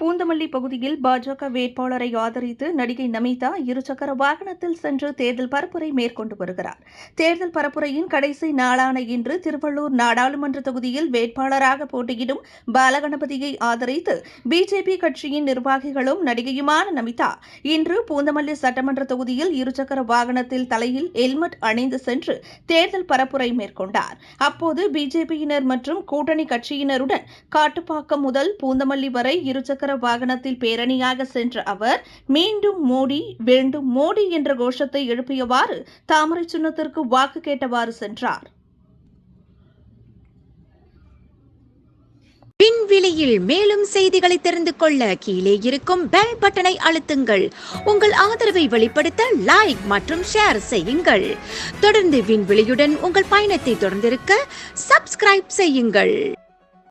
பூந்தமல்லி பகுதியில் பாஜக வேட்பாளரை ஆதரித்து நடிகை நமிதா இருசக்கர வாகனத்தில் சென்று தேர்தல் பரப்புரை மேற்கொண்டு வருகிறார். தேர்தல் பரப்புரையின் கடைசி நாளான இன்று திருவள்ளூர் நாடாளுமன்ற தொகுதியில் வேட்பாளராக போட்டியிடும் பாலகணபதியை ஆதரித்து பிஜேபி கட்சியின் நிர்வாகிகளும் நடிகையுமான நமிதா இன்று பூந்தமல்லி சட்டமன்ற தொகுதியில் இருசக்கர வாகனத்தில் தலையில் ஹெல்மெட் அணிந்து சென்று தேர்தல் பரப்புரை மேற்கொண்டார். அப்போது பிஜேபியினர் மற்றும் கூட்டணி கட்சியினருடன் காட்டுப்பாக்கம் முதல் பூந்தமல்லி வரை இருசக்கர வாகனத்தில் பேரணியாக சென்ற அவர் மீண்டும் மோடி வேண்டும் மோடி என்ற கோஷத்தை எழுப்பியவாறு தாமரை சின்னத்திற்கு வாக்கு கேட்டவாறு சென்றார். விண்வெளியில் மேலும் செய்திகளை தெரிந்து கொள்ள கீழே இருக்கும் பெல் பட்டனை அழுத்துங்கள். உங்கள் ஆதரவை வெளிப்படுத்த லைக் மற்றும் ஷேர் செய்யுங்கள். தொடர்ந்து விண்வெளியுடன் உங்கள் பயணத்தை தொடர்ந்திருக்க சப்ஸ்கிரைப் செய்யுங்கள்.